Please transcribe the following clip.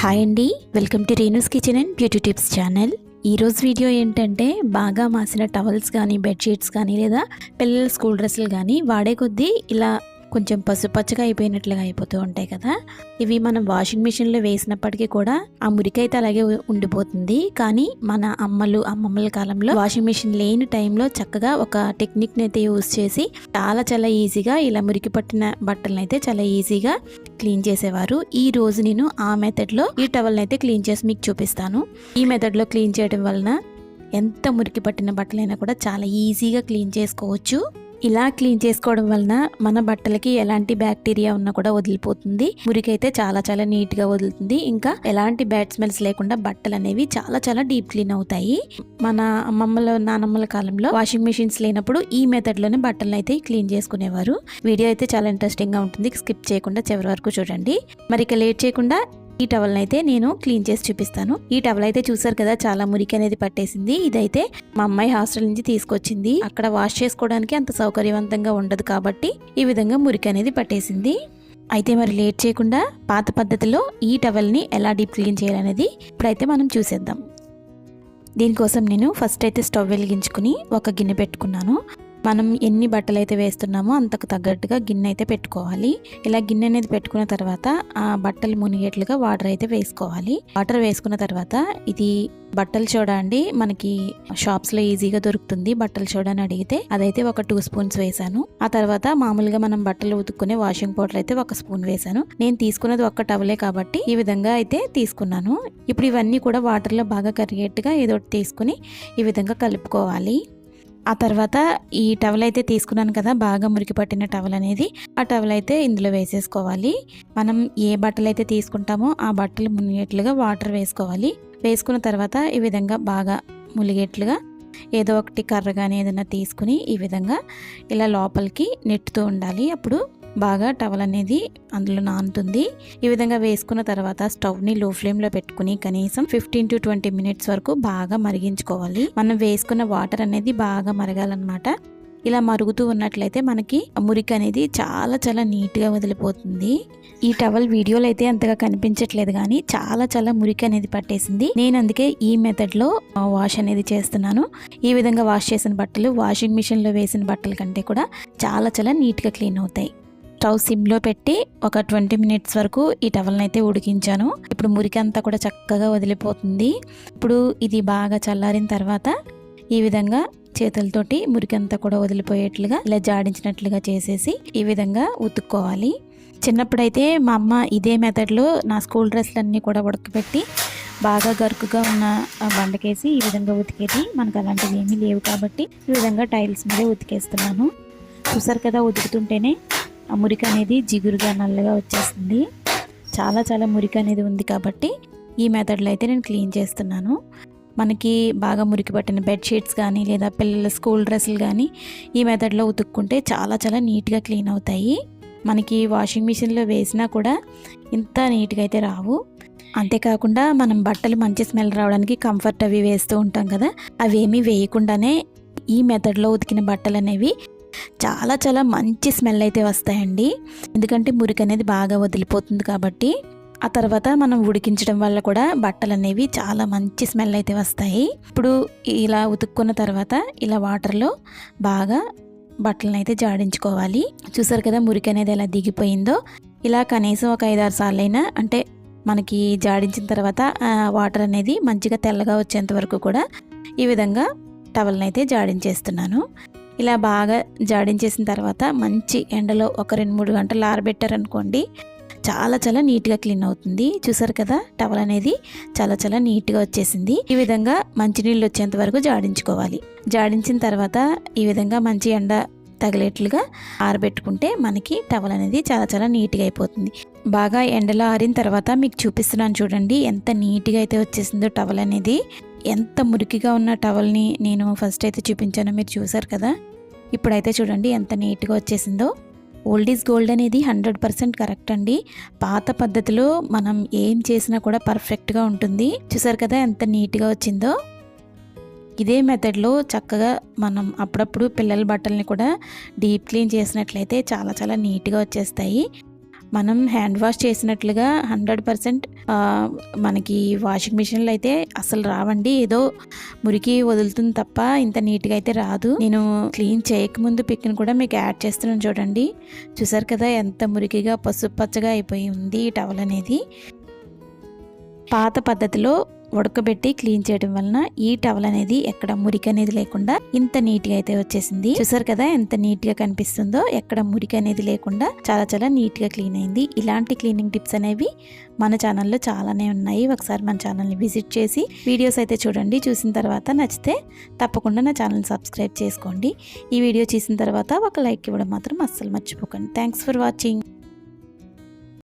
Hi అండి. Welcome to Renu's kitchen and beauty tips channel. ఈరోజు video ఏంటంటే బాగా మాసిన టవల్స్ కానీ బెడ్షీట్స్ కానీ లేదా పిల్లల స్కూల్ డ్రెస్సులు కానీ వాడే కొద్దీ ఇలా కొంచెం పసుపచ్చగా అయిపోయినట్లుగా అయిపోతూ ఉంటాయి కదా. ఇవి మనం వాషింగ్ మిషన్లో వేసినప్పటికీ కూడా ఆ మురికి అయితే అలాగే ఉండిపోతుంది. కానీ మన అమ్మలు అమ్మమ్మల కాలంలో వాషింగ్ మిషన్ లేని టైంలో చక్కగా ఒక టెక్నిక్ని అయితే యూస్ చేసి చాలా చాలా ఈజీగా ఇలా మురికి పట్టిన బట్టలను అయితే చాలా ఈజీగా క్లీన్ చేసేవారు. ఈ రోజు నేను ఆ మెథడ్లో ఈ టవల్ని అయితే క్లీన్ చేసి మీకు చూపిస్తాను. ఈ మెథడ్లో క్లీన్ చేయడం వలన ఎంత మురికి పట్టిన బట్టలైనా కూడా చాలా ఈజీగా క్లీన్ చేసుకోవచ్చు. ఇలా క్లీన్ చేసుకోవడం వలన మన బట్టలకి ఎలాంటి బ్యాక్టీరియా ఉన్నా కూడా వదిలిపోతుంది. మురికైతే చాలా చాలా నీట్గా వదులుతుంది. ఇంకా ఎలాంటి బ్యాడ్ స్మెల్స్ లేకుండా బట్టలు అనేవి చాలా చాలా డీప్ క్లీన్ అవుతాయి. మన అమ్మమ్మల నానమ్మల కాలంలో వాషింగ్ మిషన్స్ లేనప్పుడు ఈ మెథడ్లోనే బట్టలను అయితే క్లీన్ చేసుకునేవారు. వీడియో అయితే చాలా ఇంట్రెస్టింగ్గా ఉంటుంది. స్కిప్ చేయకుండా చివరి వరకు చూడండి. మరి ఇక లేట్ చేయకుండా ఈ టవల్ అయితే నేను క్లీన్ చేసి చూపిస్తాను. ఈ టవల్ అయితే చూసారు కదా చాలా మురికి అనేది పట్టేసింది. ఇదైతే మా అమ్మాయి హాస్టల్ నుంచి తీసుకొచ్చింది. అక్కడ వాష్ చేసుకోవడానికి అంత సౌకర్యవంతంగా ఉండదు కాబట్టి ఈ విధంగా మురికి అనేది పట్టేసింది. అయితే మరి లేట్ చేయకుండా పాత పద్ధతిలో ఈ టవల్ని ఎలా డీప్ క్లీన్ చేయాలనేది ఇప్పుడైతే మనం చూసేద్దాం. దీనికోసం నేను ఫస్ట్ అయితే స్టవ్ వెలిగించుకుని ఒక గిన్నె పెట్టుకున్నాను. మనం ఎన్ని బట్టలు అయితే వేస్తున్నామో అంతకు తగ్గట్టుగా గిన్నె అయితే పెట్టుకోవాలి. ఇలా గిన్నె అనేది పెట్టుకున్న తర్వాత ఆ బట్టలు మునిగేట్లుగా వాటర్ అయితే వేసుకోవాలి. వాటర్ వేసుకున్న తర్వాత ఇది బట్టలు చూడండి మనకి షాప్స్లో ఈజీగా దొరుకుతుంది బట్టలు చూడ అని అడిగితే అదైతే ఒక టూ స్పూన్స్ వేసాను. ఆ తర్వాత మామూలుగా మనం బట్టలు ఉతుక్కునే వాషింగ్ పౌడర్ అయితే ఒక స్పూన్ వేసాను. నేను తీసుకున్నది ఒక్క టవలే కాబట్టి ఈ విధంగా అయితే తీసుకున్నాను. ఇప్పుడు ఇవన్నీ కూడా వాటర్లో బాగా కరిగేట్టుగా ఏదో తీసుకుని ఈ విధంగా కలుపుకోవాలి. ఆ తర్వాత ఈ టవల్ అయితే తీసుకున్నాను కదా బాగా మురికి పట్టిన టవల్ అనేది. ఆ టవల్ అయితే ఇందులో వేసేసుకోవాలి. మనం ఏ బట్టలు అయితే తీసుకుంటామో ఆ బట్టలు మునిగేట్లుగా వాటర్ వేసుకోవాలి. వేసుకున్న తర్వాత ఈ విధంగా బాగా ములిగేట్లుగా ఏదో ఒకటి కర్ర కానీ ఏదైనా తీసుకుని ఈ విధంగా ఇలా లోపలికి నెట్టుతూ ఉండాలి. అప్పుడు బాగా టవల్ అనేది అందులో నానుతుంది. ఈ విధంగా వేసుకున్న తర్వాత స్టవ్ని లో ఫ్లేమ్లో పెట్టుకుని కనీసం ఫిఫ్టీన్ టు ట్వంటీ మినిట్స్ వరకు బాగా మరిగించుకోవాలి. మనం వేసుకున్న వాటర్ అనేది బాగా మరగాలన్నమాట. ఇలా మరుగుతూ ఉన్నట్లయితే మనకి మురికి అనేది చాలా చాలా నీట్గా వదిలిపోతుంది. ఈ టవల్ వీడియోలో అయితే అంతగా కనిపించట్లేదు కానీ చాలా చాలా మురికి అనేది పట్టేసింది. నేను అందుకే ఈ మెథడ్లో వాష్ అనేది చేస్తున్నాను. ఈ విధంగా వాష్ చేసిన బట్టలు వాషింగ్ మిషన్లో వేసిన బట్టల కంటే కూడా చాలా చాలా నీట్గా క్లీన్ అవుతాయి. స్టవ్ సిమ్లో పెట్టి ఒక ట్వంటీ మినిట్స్ వరకు ఈ టవల్ని అయితే ఉడికించాను. ఇప్పుడు మురికి అంతా కూడా చక్కగా వదిలిపోతుంది. ఇప్పుడు ఇది బాగా చల్లారిన తర్వాత ఈ విధంగా చేతులతోటి మురికంతా కూడా వదిలిపోయేట్లుగా ఇలా జాడించినట్లుగా చేసేసి ఈ విధంగా ఉతుక్కోవాలి. చిన్నప్పుడైతే మా అమ్మ ఇదే మెథడ్లో నా స్కూల్ డ్రెస్లన్నీ కూడా ఉడకబెట్టి బాగా గరుకుగా ఉన్న బండకేసి ఈ విధంగా ఉతికేది. మనకు అలాంటివి ఏమీ లేవు కాబట్టి ఈ విధంగా టైల్స్ మీద ఉతికేస్తున్నాను. చూసారు కదా ఉతుకుతుంటేనే ఆ మురికి అనేది జిగురుగా నల్లగా వచ్చేస్తుంది. చాలా చాలా మురికి అనేది ఉంది కాబట్టి ఈ మెథడ్లో అయితే నేను క్లీన్ చేస్తున్నాను. మనకి బాగా మురికి పట్టిన బెడ్షీట్స్ కానీ లేదా పిల్లల స్కూల్ డ్రెస్సులు కానీ ఈ మెథడ్లో ఉతుక్కుంటే చాలా చాలా నీట్గా క్లీన్ అవుతాయి. మనకి వాషింగ్ మిషన్లో వేసినా కూడా ఇంత నీట్గా అయితే రావు. అంతేకాకుండా మనం బట్టలు మంచి స్మెల్ రావడానికి కంఫర్ట్ అవి వేస్తూ ఉంటాం కదా అవేమీ వేయకుండానే ఈ మెథడ్లో ఉతికిన బట్టలు అనేవి చాలా చాలా మంచి స్మెల్ అయితే వస్తాయండి. ఎందుకంటే మురికి అనేది బాగా వదిలిపోతుంది కాబట్టి ఆ తర్వాత మనం ఉడికించడం వల్ల కూడా బట్టలు అనేవి చాలా మంచి స్మెల్ అయితే వస్తాయి. ఇప్పుడు ఇలా ఉతుక్కున్న తర్వాత ఇలా వాటర్లో బాగా బట్టలను అయితే జాడించుకోవాలి. చూసారు కదా మురికి అనేది ఎలా దిగిపోయిందో? ఇలా కనీసం ఒక ఐదారు సార్లు అయినా అంటే మనకి జాడించిన తర్వాత వాటర్ అనేది మంచిగా తెల్లగా వచ్చేంత వరకు కూడా ఈ విధంగా టవల్ని అయితే జాడించేస్తున్నాను. ఇలా బాగా జాడించేసిన తర్వాత మంచి ఎండలో ఒక రెండు మూడు గంటలు ఆరబెట్టారనుకోండి చాలా చాలా నీట్గా క్లీన్ అవుతుంది. చూసారు కదా టవల్ అనేది చాలా చాలా నీట్గా వచ్చేసింది. ఈ విధంగా మంచినీళ్ళు వచ్చేంత వరకు జాడించుకోవాలి. జాడించిన తర్వాత ఈ విధంగా మంచి ఎండ తగిలేట్లుగా ఆరబెట్టుకుంటే మనకి టవల్ అనేది చాలా చాలా నీట్గా అయిపోతుంది. బాగా ఎండలో ఆరిన తర్వాత మీకు చూపిస్తున్నాను చూడండి ఎంత నీట్గా అయితే వచ్చేసిందో టవల్ అనేది. ఎంత మురికిగా ఉన్న టవల్ని నేను ఫస్ట్ అయితే చూపించానో మీరు చూసారు కదా? ఇప్పుడైతే చూడండి ఎంత నీట్గా వచ్చేసిందో. ఓల్డ్ ఈజ్ గోల్డ్ అనేది హండ్రెడ్ పర్సెంట్ కరెక్ట్ అండి. పాత పద్ధతిలో మనం ఏం చేసినా కూడా పర్ఫెక్ట్గా ఉంటుంది. చూసారు కదా ఎంత నీట్గా వచ్చిందో? ఇదే మెథడ్లో చక్కగా మనం అప్పుడప్పుడు పిల్లల బట్టల్ని కూడా డీప్ క్లీన్ చేసినట్లయితే చాలా చాలా నీట్గా వచ్చేస్తాయి. మనం హ్యాండ్ వాష్ చేసినట్లుగా హండ్రెడ్ పర్సెంట్ మనకి వాషింగ్ మిషన్లు అయితే అసలు రావండి. ఏదో మురికి వదులుతుంది తప్ప ఇంత నీట్గా అయితే రాదు. నేను క్లీన్ చేయకముందు పిక్ని కూడా మీకు యాడ్ చేస్తున్నాను చూడండి. చూసారు కదా ఎంత మురికిగా పసుపు పచ్చగా అయిపోయి ఉంది ఈ టవల్ అనేది. పాత పద్ధతిలో ఉడకబెట్టి క్లీన్ చేయడం వలన ఈ టవల్ అనేది ఎక్కడ మురికి అనేది లేకుండా ఇంత నీట్గా అయితే వచ్చేసింది. చూసారు కదా ఎంత నీట్గా కనిపిస్తుందో? ఎక్కడ మురికి అనేది లేకుండా చాలా చాలా నీట్గా క్లీన్ అయింది. ఇలాంటి క్లీనింగ్ టిప్స్ అనేవి మన ఛానల్లో చాలానే ఉన్నాయి. ఒకసారి మన ఛానల్ని విజిట్ చేసి వీడియోస్ అయితే చూడండి. చూసిన తర్వాత నచ్చితే తప్పకుండా నా ఛానల్ సబ్స్క్రైబ్ చేసుకోండి. ఈ వీడియో చూసిన తర్వాత ఒక లైక్ ఇవ్వడం మాత్రం అస్సలు మర్చిపోకండి. Thanks for watching.